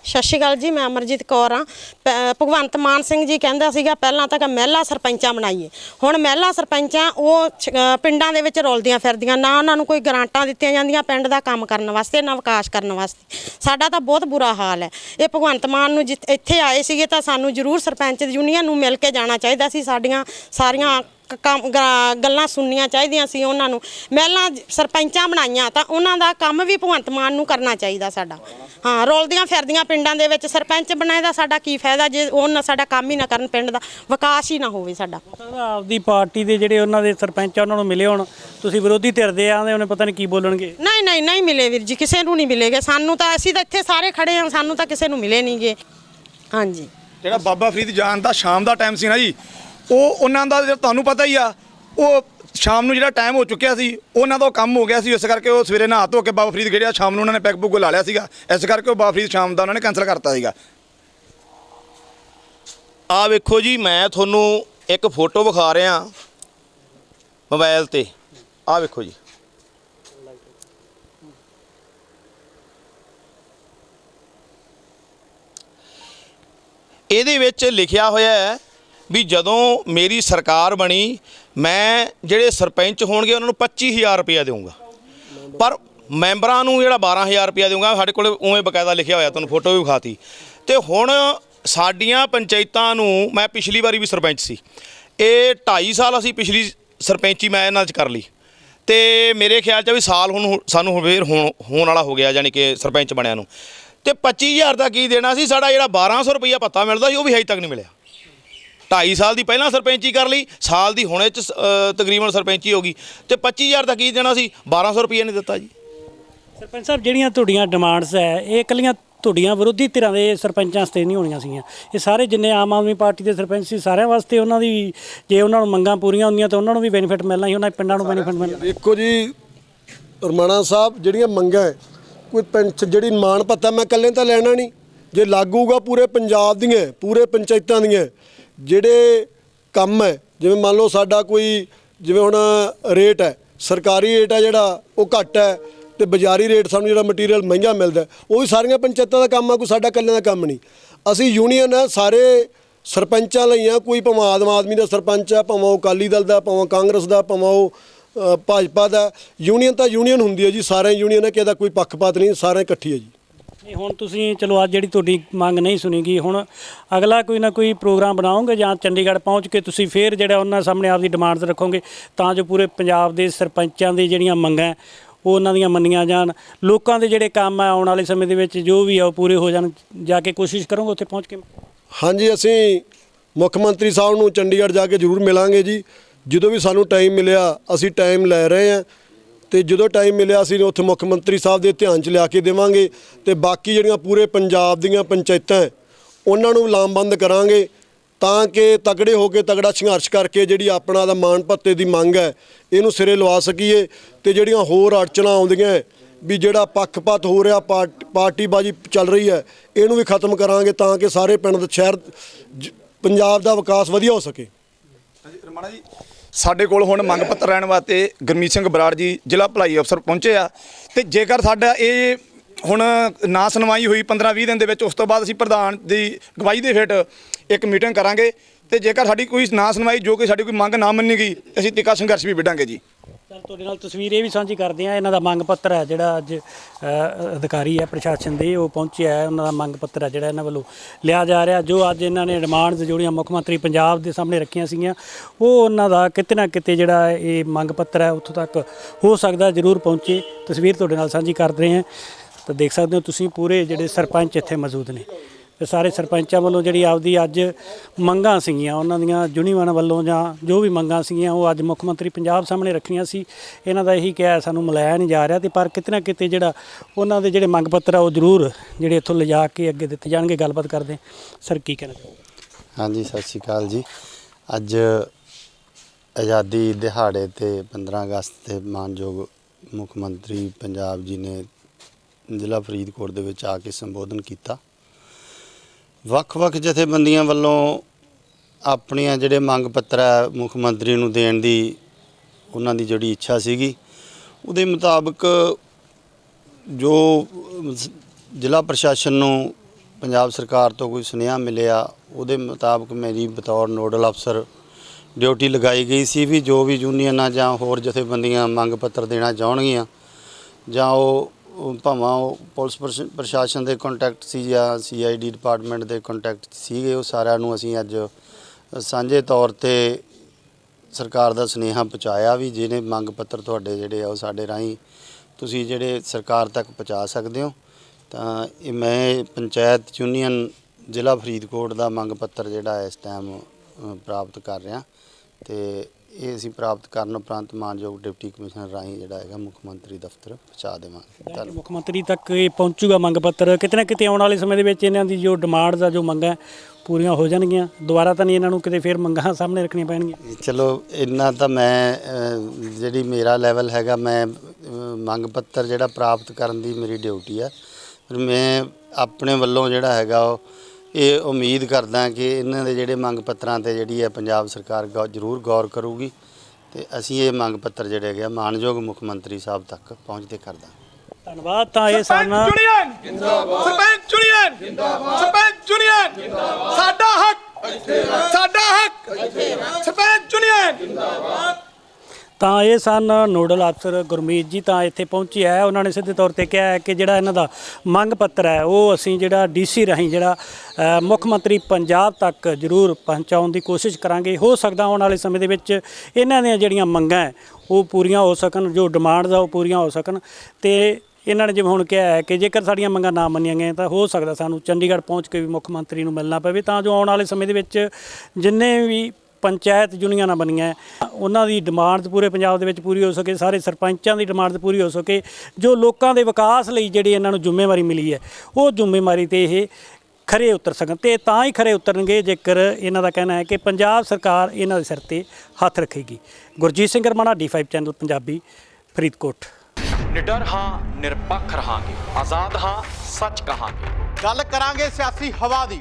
Speaker 5: ਸਤਿ ਸ਼੍ਰੀ ਅਕਾਲ ਜੀ, ਮੈਂ ਅਮਰਜੀਤ ਕੌਰ ਆ ਭਗਵੰਤ ਮਾਨ ਸਿੰਘ ਜੀ ਕਹਿੰਦਾ ਸੀਗਾ, ਪਹਿਲਾਂ ਤਾਂ ਕਿ ਮਹਿਲਾ ਸਰਪੰਚਾਂ ਬਣਾਈਏ। ਹੁਣ ਮਹਿਲਾ ਸਰਪੰਚਾਂ ਉਹ ਪਿੰਡਾਂ ਦੇ ਵਿੱਚ ਰੋਲਦੀਆਂ ਫਿਰਦੀਆਂ, ਨਾ ਉਹਨਾਂ ਨੂੰ ਕੋਈ ਗਰਾਂਟਾਂ ਦਿੱਤੀਆਂ ਜਾਂਦੀਆਂ ਪਿੰਡ ਦਾ ਕੰਮ ਕਰਨ ਵਾਸਤੇ, ਨਾ ਵਿਕਾਸ ਕਰਨ ਵਾਸਤੇ। ਸਾਡਾ ਤਾਂ ਬਹੁਤ ਬੁਰਾ ਹਾਲ ਹੈ। ਇਹ ਭਗਵੰਤ ਮਾਨ ਨੂੰ ਜਿੱਥ- ਇੱਥੇ ਆਏ ਸੀਗੇ ਤਾਂ ਸਾਨੂੰ ਜ਼ਰੂਰ ਸਰਪੰਚ ਯੂਨੀਅਨ ਨੂੰ ਮਿਲ ਕੇ ਜਾਣਾ ਚਾਹੀਦਾ ਸੀ। ਸਾਡੀਆਂ ਸਾਰੀਆਂ ਕੰਮ ਗੱਲਾਂ ਸੁਣਨੀਆਂ ਚਾਹੀਦੀਆਂ ਸੀ ਉਹਨਾਂ ਨੂੰ। ਮਹਿਲਾਂ ਸਰਪੰਚਾਂ ਬਣਾਈਆਂ ਤਾਂ ਉਹਨਾਂ ਦਾ ਕੰਮ ਵੀ ਭਗਵੰਤ ਮਾਨ ਨੂੰ ਕਰਨਾ ਚਾਹੀਦਾ ਸਾਡਾ। ਹਾਂ ਰੋਲਦੀਆਂ ਫਿਰਦੀਆਂ ਪਿੰਡਾਂ ਦੇ ਵਿੱਚ ਸਰਪੰਚ ਬਣਾਏ ਦਾ ਸਾਡਾ ਕੀ ਫਾਇਦਾ ਜੇ ਉਹ ਨਾ ਸਾਡਾ ਕੰਮ ਹੀ ਨਾ ਕਰਨ ਪਿੰਡ ਦਾ ਵਿਕਾਸ ਹੀ ਨਾ ਹੋਵੇ ਸਾਡਾ।
Speaker 6: ਆਪਦੀ ਪਾਰਟੀ ਦੇ ਜਿਹੜੇ ਉਹਨਾਂ ਦੇ ਸਰਪੰਚ ਆ ਉਹਨਾਂ ਨੂੰ ਮਿਲੇ ਹੁਣ। ਤੁਸੀਂ ਵਿਰੋਧੀ ਧਿਰ ਦੇ ਆਂਦੇ ਉਹਨੇ ਪਤਾ ਨਹੀਂ ਕੀ ਬੋਲਣਗੇ।
Speaker 5: ਨਹੀਂ ਨਹੀਂ ਨਹੀਂ ਮਿਲੇ ਵੀਰ ਜੀ ਕਿਸੇ ਨੂੰ ਨਹੀਂ ਮਿਲੇਗੇ। ਸਾਨੂੰ ਤਾਂ ਅਸੀਂ ਤਾਂ ਇੱਥੇ ਸਾਰੇ ਖੜੇ ਹਾਂ ਸਾਨੂੰ ਤਾਂ ਕਿਸੇ ਨੂੰ ਮਿਲੇ ਨਹੀਂਗੇ ਹਾਂਜੀ।
Speaker 2: ਜਿਹੜਾ ਬਾਬਾ ਫਰੀਦ ਜਾਣ ਦਾ ਸ਼ਾਮ ਦਾ ਟਾਈਮ ਸੀ ਨਾ ਜੀ ਉਹ ਉਹਨਾਂ ਦਾ ਤੁਹਾਨੂੰ ਪਤਾ ਹੀ ਆ, ਉਹ ਸ਼ਾਮ ਨੂੰ ਜਿਹੜਾ ਟਾਈਮ ਹੋ ਚੁੱਕਿਆ ਸੀ, ਉਹਨਾਂ ਦਾ ਉਹ ਕੰਮ ਹੋ ਗਿਆ ਸੀ, ਇਸ ਕਰਕੇ ਉਹ ਸਵੇਰੇ ਨਹਾ ਧੋ ਕੇ ਬਾਬਾ ਫਰੀਦ ਗੜਿਆ ਸ਼ਾਮ ਨੂੰ ਉਹਨਾਂ ਨੇ ਪੈਗ ਪੁੱਗ ਲਾ ਲਿਆ ਸੀਗਾ, ਇਸ ਕਰਕੇ ਉਹ ਬਾਬਾ ਫਰੀਦ ਸ਼ਾਮ ਦਾ ਉਹਨਾਂ ਨੇ ਕੈਂਸਲ ਕਰਤਾ ਸੀਗਾ।
Speaker 4: ਆ ਵੇਖੋ ਜੀ, ਮੈਂ ਤੁਹਾਨੂੰ ਇੱਕ ਫੋਟੋ ਵਿਖਾ ਰਿਹਾ ਮੋਬਾਈਲ ਤੇ। ਆ ਵੇਖੋ ਜੀ। ਇਹਦੇ ਵਿੱਚ ਲਿਖਿਆ ਹੋਇਆ ਹੈ ਵੀ ਜਦੋਂ ਮੇਰੀ ਸਰਕਾਰ ਬਣੀ, ਮੈਂ ਜਿਹੜੇ ਸਰਪੰਚ ਹੋਣਗੇ, ਉਹਨਾਂ ਨੂੰ 25000 ਰੁਪਇਆ ਦੇਵਾਂਗਾ ਪਰ ਮੈਂਬਰਾਂ ਨੂੰ ਜਿਹੜਾ 12000 ਰੁਪਇਆ ਦੇਵਾਂਗਾ ਸਾਡੇ ਕੋਲ ਉਵੇਂ ਬਕਾਇਦਾ ਲਿਖਿਆ ਹੋਇਆ, ਤੁਹਾਨੂੰ ਫੋਟੋ ਵੀ ਵਿਖਾਤੀ। ਤੇ ਹੁਣ ਸਾਡੀਆਂ ਪੰਚਾਇਤਾਂ ਨੂੰ ਮੈਂ ਪਿਛਲੀ ਵਾਰੀ ਵੀ ਸਰਪੰਚ ਸੀ। ਇਹ 2.5 ਸਾਲ ਅਸੀਂ ਪਿਛਲੀ ਸਰਪੰਚੀ ਮੈਂ ਇਹਨਾਂ 'ਚ ਕਰ ਲਈ। ਤੇ ਮੇਰੇ ਖਿਆਲ 'ਚ ਵੀ ਸਾਲ ਹੁਣ ਹੋ- ਸਾਨੂੰ ਫੇਰ ਹੋਣ ਹੋਣ ਵਾਲਾ ਹੋ ਗਿਆ, ਯਾਨੀ ਕਿ ਸਰਪੰਚ ਬਣਿਆ ਨੂੰ। ਤੇ 25000 ਦਾ ਕੀ ਦੇਣਾ ਸੀ? ਸਾਡਾ ਜਿਹੜਾ 1200 ਰੁਪਇਆ ਪੱਤਾ ਮਿਲਦਾ ਸੀ, ਉਹ ਵੀ ਹਜੇ ਤੱਕ ਨਹੀਂ ਮਿਲਿਆ। 2.5 ਸਾਲ ਦੀ ਪਹਿਲਾਂ ਸਰਪੰਚੀ ਕਰ ਲਈ ਸਾਲ ਦੀ ਹੁਣੇ ਚ ਤਕਰੀਬਨ ਸਰਪੰਚੀ ਹੋ ਗਈ। ਤੇ 25000 ਦਾ ਕੀ ਦੇਣਾ ਸੀ? 1200 ਰੁਪਏ ਨਹੀਂ ਦਿੱਤਾ ਜੀ।
Speaker 6: ਸਰਪੰਚ ਸਾਹਿਬ ਜਿਹੜੀਆਂ ਤੁਹਾਡੀਆਂ ਡਿਮਾਂਡਸ ਹੈ ਇਹ ਇਕੱਲੀਆਂ ਤੁਹਾਡੀਆਂ ਵਿਰੋਧੀ ਧਿਰਾਂ ਦੇ ਸਰਪੰਚਾਂ ਵਾਸਤੇ ਨਹੀਂ ਹੋਣੀਆਂ ਸੀਗੀਆਂ। ਇਹ ਸਾਰੇ ਜਿੰਨੇ ਆਮ ਆਦਮੀ ਪਾਰਟੀ ਦੇ ਸਰਪੰਚ ਸੀ ਸਾਰਿਆਂ ਵਾਸਤੇ ਉਹਨਾਂ ਦੀ ਜੇ ਉਹਨਾਂ ਨੂੰ ਮੰਗਾਂ ਪੂਰੀਆਂ ਹੁੰਦੀਆਂ ਤਾਂ ਉਹਨਾਂ ਨੂੰ ਵੀ ਬੈਨੀਫਿਟ ਮਿਲਣਾ ਸੀ ਉਹਨਾਂ ਦੇ ਪਿੰਡਾਂ ਨੂੰ ਬੈਨੀਫਿਟ ਮਿਲਣਾ।
Speaker 1: ਦੇਖੋ ਜੀ ਰਮਾਣਾ ਸਾਹਿਬ ਜਿਹੜੀਆਂ ਮੰਗਾਂ ਹੈ, ਕੋਈ ਪੈਨਸ਼ਨ ਜਿਹੜੀ ਮਾਣ ਭੱਤਾ ਮੈਂ ਇਕੱਲੇ ਤਾਂ ਲੈਣਾ ਨਹੀਂ। ਜੇ ਲਾਗੂਗਾ ਪੂਰੇ ਪੰਜਾਬ ਦੀਆਂ ਪੂਰੇ ਪੰਚਾਇਤਾਂ ਦੀਆਂ ਜਿਹੜੇ ਕੰਮ ਹੈ, ਜਿਵੇਂ ਮੰਨ ਲਓ ਸਾਡਾ ਕੋਈ, ਜਿਵੇਂ ਹੁਣ ਰੇਟ ਹੈ, ਸਰਕਾਰੀ ਰੇਟ ਹੈ ਜਿਹੜਾ, ਉਹ ਘੱਟ ਹੈ ਤੇ ਬਾਜ਼ਾਰੀ ਰੇਟ ਸਾਨੂੰ ਜਿਹੜਾ ਮਟੀਰੀਅਲ ਮਹਿੰਗਾ ਮਿਲਦਾ ਉਹ ਵੀ ਸਾਰੀਆਂ ਪੰਚਾਇਤਾਂ ਦਾ ਕੰਮ ਆ, ਕੋਈ ਸਾਡਾ ਇਕੱਲੇ ਦਾ ਕੰਮ ਨਹੀਂ। ਅਸੀਂ ਯੂਨੀਅਨ ਹੈ ਸਾਰੇ ਸਰਪੰਚਾਂ ਲਈ ਆ ਕੋਈ ਭਾਵੇਂ ਆਦਮ ਆਦਮੀ ਦਾ ਸਰਪੰਚ ਆ, ਭਾਵੇਂ ਉਹ ਅਕਾਲੀ ਦਲ ਦਾ, ਭਾਵੇਂ ਕਾਂਗਰਸ ਦਾ, ਭਾਵੇਂ ਉਹ ਭਾਜਪਾ ਦਾ ਯੂਨੀਅਨ ਤਾਂ ਯੂਨੀਅਨ ਹੁੰਦੀ ਹੈ ਜੀ ਸਾਰੇ ਯੂਨੀਅਨ ਹੈ ਕਿ ਇਹਦਾ ਕੋਈ ਪੱਖਪਾਤ ਨਹੀਂ ਸਾਰੇ ਇਕੱਠੀ ਹੈ ਜੀ।
Speaker 6: ਨਹੀਂ, ਹੁਣ ਤੁਸੀਂ ਚਲੋ ਅੱਜ ਜਿਹੜੀ ਤੁਹਾਡੀ ਮੰਗ ਨਹੀਂ ਸੁਣੀ ਗਈ, ਹੁਣ ਅਗਲਾ ਕੋਈ ਨਾ ਕੋਈ ਪ੍ਰੋਗਰਾਮ ਬਣਾਓਗੇ ਜਾਂ ਚੰਡੀਗੜ੍ਹ ਪਹੁੰਚ ਕੇ ਤੁਸੀਂ ਫੇਰ ਜਿਹੜਾ ਉਹਨਾਂ ਸਾਹਮਣੇ ਆਪਦੀ ਡਿਮਾਂਡਸ ਰੱਖੋਗੇ, ਤਾਂ ਜੋ ਪੂਰੇ ਪੰਜਾਬ ਦੇ ਸਰਪੰਚਾਂ ਦੀ ਜਿਹੜੀਆਂ ਮੰਗਾਂ ਉਹ ਉਹਨਾਂ ਦੀਆਂ ਮੰਨੀਆਂ ਜਾਣ। ਲੋਕਾਂ ਦੇ ਜਿਹੜੇ ਕੰਮ ਆ ਆਉਣ ਵਾਲੇ ਸਮੇਂ ਦੇ ਵਿੱਚ, ਜੋ ਵੀ ਆ, ਉਹ ਪੂਰੇ ਹੋ ਜਾਣ। ਜਾ ਕੇ ਕੋਸ਼ਿਸ਼ ਕਰੋਗੇ ਉੱਥੇ ਪਹੁੰਚ ਕੇ।
Speaker 1: ਹਾਂਜੀ, ਅਸੀਂ ਮੁੱਖ ਮੰਤਰੀ ਸਾਹਿਬ ਨੂੰ ਚੰਡੀਗੜ੍ਹ ਜਾ ਕੇ ਜ਼ਰੂਰ ਮਿਲਾਂਗੇ ਜੀ। ਜਦੋਂ ਵੀ ਸਾਨੂੰ ਟਾਈਮ ਮਿਲਿਆ, ਅਸੀਂ ਟਾਈਮ ਲੈ ਰਹੇ ਹਾਂ। ਤੇ ਜਦੋਂ ਟਾਈਮ ਮਿਲਿਆ ਅਸੀਂ ਉੱਥੇ ਮੁੱਖ ਮੰਤਰੀ ਸਾਹਿਬ ਦੇ ਧਿਆਨ 'ਚ ਲਿਆ ਕੇ ਦੇਵਾਂਗੇ ਤੇ ਬਾਕੀ ਜਿਹੜੀਆਂ ਪੂਰੇ ਪੰਜਾਬ ਦੀਆਂ ਪੰਚਾਇਤਾਂ ਉਹਨਾਂ ਨੂੰ ਲਾਮਬੰਦ ਕਰਾਂਗੇ ਤਾਂ ਕਿ ਤਗੜੇ ਹੋ ਕੇ ਤਗੜਾ ਸੰਘਰਸ਼ ਕਰਕੇ ਜਿਹੜੀ ਆਪਣਾ ਦਾ ਮਾਣ ਭੱਤੇ ਦੀ ਮੰਗ ਹੈ ਇਹਨੂੰ ਸਿਰੇ ਲਵਾ ਸਕੀਏ ਤੇ ਜਿਹੜੀਆਂ ਹੋਰ ਅੜਚਣਾਂ ਆਉਂਦੀਆਂ ਹੈ, ਵੀ ਜਿਹੜਾ ਪੱਖਪਾਤ ਹੋ ਰਿਹਾ ਪਾਰਟ- ਪਾਰਟੀਬਾਜ਼ੀ ਚੱਲ ਰਹੀ ਹੈ ਇਹਨੂੰ ਵੀ ਖਤਮ ਕਰਾਂਗੇ ਤਾਂ ਕਿ ਸਾਰੇ ਪਿੰਡ ਦੇ ਸ਼ਹਿਰ ਜ- ਪੰਜਾਬ ਦਾ ਵਿਕਾਸ ਵਧੀਆ ਹੋ ਸਕੇ।
Speaker 2: ਹਾਂਜੀ ਰਮਾਣਾ ਜੀ ਸਾਡੇ ਕੋਲ ਹੁਣ ਮੰਗ ਪੱਤਰ ਰਹਿਣ ਵਾਸਤੇ ਗੁਰਮੀਤ ਸਿੰਘ ਬਰਾੜ ਜੀ ਜ਼ਿਲ੍ਹਾ ਭਲਾਈ ਅਫਸਰ ਪਹੁੰਚੇ ਆ ਤੇ ਜੇਕਰ ਸਾਡਾ ਇਹ ਹੁਣ ਨਾ ਸੁਣਵਾਈ ਹੋਈ 15-20 ਦਿਨ ਦੇ ਵਿੱਚ, ਉਸ ਤੋਂ ਬਾਅਦ ਅਸੀਂ ਪ੍ਰਧਾਨ ਦੀ ਗਵਾਹੀ ਦੇ ਹੇਠ ਇੱਕ ਮੀਟਿੰਗ ਕਰਾਂਗੇ ਤੇ ਜੇਕਰ ਸਾਡੀ ਕੋਈ ਨਾ ਸੁਣਵਾਈ, ਜੋ ਕਿ ਸਾਡੀ ਕੋਈ ਮੰਗ ਨਾ ਮੰਨੀ ਗਈ, ਅਸੀਂ ਤਿੱਖਾ ਸੰਘਰਸ਼ ਵੀ ਵਿੱਢਾਂਗੇ ਜੀ।
Speaker 6: ਤਾਂ ਤੁਹਾਡੇ ਨਾਲ ਤਸਵੀਰ ਇਹ ਵੀ ਸਾਂਝੀ ਕਰਦੇ ਆ ਇਹਨਾਂ ਦਾ ਮੰਗ ਪੱਤਰ ਹੈ ਜਿਹੜਾ ਅੱਜ ਅਧਿਕਾਰੀ ਹੈ, ਪ੍ਰਸ਼ਾਸਨ ਦੇ, ਉਹ ਪਹੁੰਚਿਆ ਹੈ, ਉਹਨਾਂ ਦਾ ਮੰਗ ਪੱਤਰ ਹੈ ਜਿਹੜਾ ਇਹਨਾਂ ਵੱਲੋਂ ਲਿਆ ਜਾ ਰਿਹਾ, ਜੋ ਅੱਜ ਇਹਨਾਂ ਨੇ ਡਿਮਾਂਡਸ ਜਿਹੜੀਆਂ ਮੁੱਖ ਮੰਤਰੀ ਪੰਜਾਬ ਦੇ ਸਾਹਮਣੇ ਰੱਖੀਆਂ ਸੀਗੀਆਂ, ਉਹ ਉਹਨਾਂ ਦਾ ਕਿਤੇ ਨਾ ਕਿਤੇ ਜਿਹੜਾ ਇਹ ਮੰਗ ਪੱਤਰ ਹੈ, ਉੱਥੋਂ ਤੱਕ ਹੋ ਸਕਦਾ ਜ਼ਰੂਰ ਪਹੁੰਚੇ, ਤਸਵੀਰ ਤੁਹਾਡੇ ਨਾਲ ਸਾਂਝੀ ਕਰ ਰਹੇ ਹਾਂ, ਤਾਂ ਦੇਖ ਸਕਦੇ ਹੋ ਤੁਸੀਂ ਪੂਰੇ ਜਿਹੜੇ ਸਰਪੰਚ ਇੱਥੇ ਮੌਜੂਦ ਨੇ। ਤੇ ਸਾਰੇ ਸਰਪੰਚਾਂ ਵੱਲੋਂ ਜਿਹੜੀ ਆਪਦੀ ਅੱਜ ਮੰਗਾਂ ਸੀਗੀਆਂ, ਉਹਨਾਂ ਦੀਆਂ ਯੂਨੀਵਨ ਵੱਲੋਂ ਜਾਂ ਜੋ ਵੀ ਮੰਗਾਂ ਸੀਗੀਆਂ, ਉਹ ਅੱਜ ਮੁੱਖ ਮੰਤਰੀ ਪੰਜਾਬ ਸਾਹਮਣੇ ਰੱਖੀਆਂ ਸੀ। ਇਹਨਾਂ ਦਾ ਇਹੀ ਕਿਹਾ, ਸਾਨੂੰ ਮਿਲਾਇਆ ਨਹੀਂ ਜਾ ਰਿਹਾ ਤੇ ਪਰ ਕਿਤੇ ਨਾ ਕਿਤੇ ਜਿਹੜਾ ਉਹਨਾਂ ਦੇ ਜਿਹੜੇ ਮੰਗ ਪੱਤਰ ਆ, ਉਹ ਜ਼ਰੂਰ ਜਿਹੜੇ ਇੱਥੋਂ ਲਿਜਾ ਕੇ ਅੱਗੇ ਦਿੱਤੇ ਜਾਣਗੇ। ਗੱਲਬਾਤ ਕਰਦੇ ਸਰ, ਕੀ ਕਹਿਣਾ ਚਾਹੋਗੇ?
Speaker 8: ਹਾਂਜੀ, ਸਤਿ ਸ਼੍ਰੀ ਅਕਾਲ ਜੀ। ਅੱਜ ਆਜ਼ਾਦੀ ਦਿਹਾੜੇ ਤੇ 15 ਅਗਸਤ ਤੇ ਮਾਨਯੋਗ ਮੁੱਖ ਮੰਤਰੀ ਪੰਜਾਬ ਜੀ ਨੇ ਜ਼ਿਲ੍ਹਾ ਫਰੀਦਕੋਟ ਦੇ ਵਿੱਚ ਆ ਕੇ ਸੰਬੋਧਨ ਕੀਤਾ। ਵੱਖ-ਵੱਖ ਜਥੇਬੰਦੀਆਂ ਵੱਲੋਂ ਆਪਣੀਆਂ ਜਿਹੜੇ ਮੰਗ ਪੱਤਰ ਹੈ ਮੁੱਖ ਮੰਤਰੀ ਨੂੰ ਦੇਣ ਦੀ ਉਹਨਾਂ ਦੀ ਜਿਹੜੀ ਇੱਛਾ ਸੀਗੀ, ਉਹਦੇ ਮੁਤਾਬਕ ਜੋ ਜ਼ਿਲ੍ਹਾ ਪ੍ਰਸ਼ਾਸਨ ਨੂੰ ਪੰਜਾਬ ਸਰਕਾਰ ਤੋਂ ਕੋਈ ਸੁਨੇਹਾ ਮਿਲਿਆ, ਉਹਦੇ ਮੁਤਾਬਕ ਮੇਰੀ ਬਤੌਰ ਨੋਡਲ ਅਫਸਰ ਡਿਊਟੀ ਲਗਾਈ ਗਈ ਸੀ ਵੀ ਜੋ ਵੀ ਯੂਨੀਅਨਾਂ ਜਾਂ ਹੋਰ ਜਥੇਬੰਦੀਆਂ ਮੰਗ ਪੱਤਰ ਦੇਣਾ ਚਾਹਣਗੀਆਂ ਜਾਂ ਉਹ ਭਾਵਾਂ ਉਹ ਪੁਲਿਸ ਪ੍ਰਸ਼- ਪ੍ਰਸ਼ਾਸਨ ਦੇ ਕੰਟੈਕਟ ਸੀ ਜਾਂ ਸੀਆਈਡੀ ਡਿਪਾਰਟਮੈਂਟ ਦੇ ਕੰਟੈਕਟ ਸੀਗੇ ਉਹ ਸਾਰਿਆਂ ਨੂੰ ਅਸੀਂ ਅੱਜ ਸਾਂਝੇ ਤੌਰ ਤੇ ਸਰਕਾਰ ਦਾ ਸੁਨੇਹਾ ਪਹੁੰਚਾਇਆ ਵੀ ਜਿਹਨੇ ਮੰਗ ਪੱਤਰ ਤੁਹਾਡੇ ਜਿਹੜੇ ਆ ਉਹ ਸਾਡੇ ਰਾਹੀਂ ਤੁਸੀਂ ਜਿਹੜੇ ਸਰਕਾਰ ਤੱਕ ਪਹੁੰਚਾ ਸਕਦੇ ਹੋ। ਤਾਂ ਇਹ ਮੈਂ ਪੰਚਾਇਤ ਯੂਨੀਅਨ ਜ਼ਿਲ੍ਹਾ ਫਰੀਦਕੋਟ ਦਾ ਮੰਗ ਪੱਤਰ ਜਿਹੜਾ ਇਸ ਟਾਈਮ ਅ, ਪ੍ਰਾਪਤ ਕਰ ਰਿਹਾ। ਤੇ ਇਹ ਅਸੀਂ ਪ੍ਰਾਪਤ ਕਰਨ ਉਪਰੰਤ ਮਾਨਯੋਗ ਡਿਪਟੀ ਕਮਿਸ਼ਨਰ ਰਾਹੀਂ ਜਿਹੜਾ ਹੈਗਾ ਮੁੱਖ ਮੰਤਰੀ ਦਫ਼ਤਰ ਪਹੁੰਚਾ ਦੇਵਾਂਗੇ। ਧੰਨਵਾਦ
Speaker 6: ਮੁੱਖ ਮੰਤਰੀ ਤੱਕ ਇਹ ਪਹੁੰਚੂਗਾ ਮੰਗ ਪੱਤਰ। ਕਿਤੇ ਨਾ ਕਿਤੇ ਆਉਣ ਵਾਲੇ ਸਮੇਂ ਦੇ ਵਿੱਚ ਇਹਨਾਂ ਦੀ ਜੋ ਡਿਮਾਂਡਸ ਆ ਜੋ ਮੰਗਾਂ ਪੂਰੀਆਂ ਹੋ ਜਾਣਗੀਆਂ। ਦੁਬਾਰਾ ਤਾਂ ਨਹੀਂ ਇਹਨਾਂ ਨੂੰ ਕਿਤੇ ਫੇਰ ਮੰਗਾਂ ਸਾਹਮਣੇ ਰੱਖਣੀਆਂ ਪੈਣਗੀਆਂ।
Speaker 8: ਚਲੋ ਇੰਨਾ ਤਾਂ ਮੈਂ ਅ, ਜਿਹੜੀ ਮੇਰਾ ਲੈਵਲ ਹੈਗਾ ਮੈਂ ਅ, ਮੰਗ ਪੱਤਰ ਜਿਹੜਾ ਪ੍ਰਾਪਤ ਕਰਨ ਦੀ ਮੇਰੀ ਡਿਊਟੀ ਹੈ ਪਰ ਮੈਂ ਆਪਣੇ ਵੱਲੋਂ ਜਿਹੜਾ ਹੈਗਾ ਉਹ ਇਹ ਉਮੀਦ ਕਰਦਾ ਕਿ ਇਹਨਾਂ ਦੇ ਜਿਹੜੇ ਮੰਗ ਪੱਤਰਾਂ ਤੇ ਜਿਹੜੀ ਹੈ ਪੰਜਾਬ ਸਰਕਾਰ ਗੌ- ਜ਼ਰੂਰ ਗੌਰ ਕਰੂਗੀ ਤੇ ਅਸੀਂ ਇਹ ਮੰਗ ਪੱਤਰ ਜਿਹੜੇ ਹੈਗੇ ਆ ਮਾਨਯੋਗ ਮੁੱਖ ਮੰਤਰੀ ਸਾਹਿਬ ਤੱਕ ਪਹੁੰਚਦੇ ਕਰਦਾ
Speaker 6: ਧੰਨਵਾਦ ਤਾਂ ਇਹ ਸਾਨਾ
Speaker 2: ਜਿੰਦਾਬਾਦ ਸਰਪੰਚ ਯੂਨੀਅਨ! ਜਿੰਦਾਬਾਦ ਸਰਪੰਚ ਯੂਨੀਅਨ! ਜਿੰਦਾਬਾਦ ਸਾਡਾ ਹੱਕ! ਸਾਡਾ ਹੱਕ! ਸਰਪੰਚ ਯੂਨੀਅਨ!
Speaker 6: ਤਾਂ ਇਹ ਸਨ ਨੋਡਲ ਅਫਸਰ ਗੁਰਮੀਤ ਜੀ, ਤਾਂ ਇੱਥੇ ਪਹੁੰਚੇ ਹੈ। ਉਹਨਾਂ ਨੇ ਸਿੱਧੇ ਤੌਰ ਤੇ ਕਿਹਾ ਹੈ ਕਿ ਜਿਹੜਾ ਇਹਨਾਂ ਦਾ ਮੰਗ ਪੱਤਰ ਹੈ, ਉਹ ਅਸੀਂ ਜਿਹੜਾ ਡੀਸੀ ਰਾਹੀਂ ਜਿਹੜਾ ਮੁੱਖ ਮੰਤਰੀ ਪੰਜਾਬ ਤੱਕ ਜ਼ਰੂਰ ਪਹੁੰਚਾਉਣ ਦੀ ਕੋਸ਼ਿਸ਼ ਕਰਾਂਗੇ। ਹੋ ਸਕਦਾ ਆਉਣ ਵਾਲੇ ਸਮੇਂ ਦੇ ਵਿੱਚ ਇਹਨਾਂ ਦੀਆਂ ਜਿਹੜੀਆਂ ਮੰਗਾਂ ਉਹ ਪੂਰੀਆਂ ਹੋ ਸਕਣ, ਜੋ ਡਿਮਾਂਡਸ ਆ ਉਹ ਪੂਰੀਆਂ ਹੋ ਸਕਣ। ਤੇ ਇਹਨਾਂ ਨੇ ਜਿਵੇਂ ਹੁਣ ਕਿਹਾ ਹੈ ਕਿ ਜੇਕਰ ਸਾਡੀਆਂ ਮੰਗਾਂ ਨਾ ਮੰਨੀਆਂ ਗਈਆਂ, ਤਾਂ ਹੋ ਸਕਦਾ ਸਾਨੂੰ ਚੰਡੀਗੜ੍ਹ ਪਹੁੰਚ ਕੇ ਵੀ ਮੁੱਖ ਮੰਤਰੀ ਨੂੰ ਮਿਲਣਾ ਪਵੇ। ਤਾਂ ਜੋ ਆਉਣ ਵਾਲੇ ਸਮੇਂ ਦੇ ਵਿੱਚ ਜਿੰਨੇ ਵੀ ਪੰਚਾਇਤ ਯੂਨੀਅਨਾਂ ਬਣੀਆਂ ਉਹਨਾਂ ਦੀ ਡਿਮਾਂਡਸ ਪੂਰੇ ਪੰਜਾਬ ਦੇ ਵਿੱਚ ਪੂਰੀ ਹੋ ਸਕੇ ਸਾਰੇ ਸਰਪੰਚਾਂ ਦੀ ਡਿਮਾਂਡਸ ਪੂਰੀ ਹੋ ਸਕੇ ਜੋ ਲੋਕਾਂ ਦੇ ਵਿਕਾਸ ਲਈ ਜਿਹੜੀ ਇਹਨਾਂ ਨੂੰ ਜ਼ਿੰਮੇਵਾਰੀ ਮਿਲੀ ਹੈ ਉਹ ਜ਼ਿੰਮੇਵਾਰੀ ਤੇ ਇਹ ਖਰੇ ਉਤਰ ਸਕਣ ਤੇ ਤਾਂ ਹੀ ਖਰੇ ਉਤਰਨਗੇ ਜੇਕਰ ਇਹਨਾਂ ਦਾ ਕਹਿਣਾ ਹੈ ਕਿ ਪੰਜਾਬ ਸਰਕਾਰ ਇਹਨਾਂ ਦੇ ਸਿਰ ਤੇ ਹੱਥ ਰੱਖੇਗੀ। Gurjeet Singh Ramana D5 channel Punjabi Faridkot.
Speaker 9: ਨਿਡਰ ਹਾਂ ਨਿਰਪੱਖ ਰਹਾਂਗੇ ਆਜ਼ਾਦ ਹਾਂ ਸੱਚ ਕਹਾਂਗੇ।
Speaker 10: ਗੱਲ ਕਰਾਂਗੇ ਸਿਆਸੀ ਹਵਾ ਦੀ।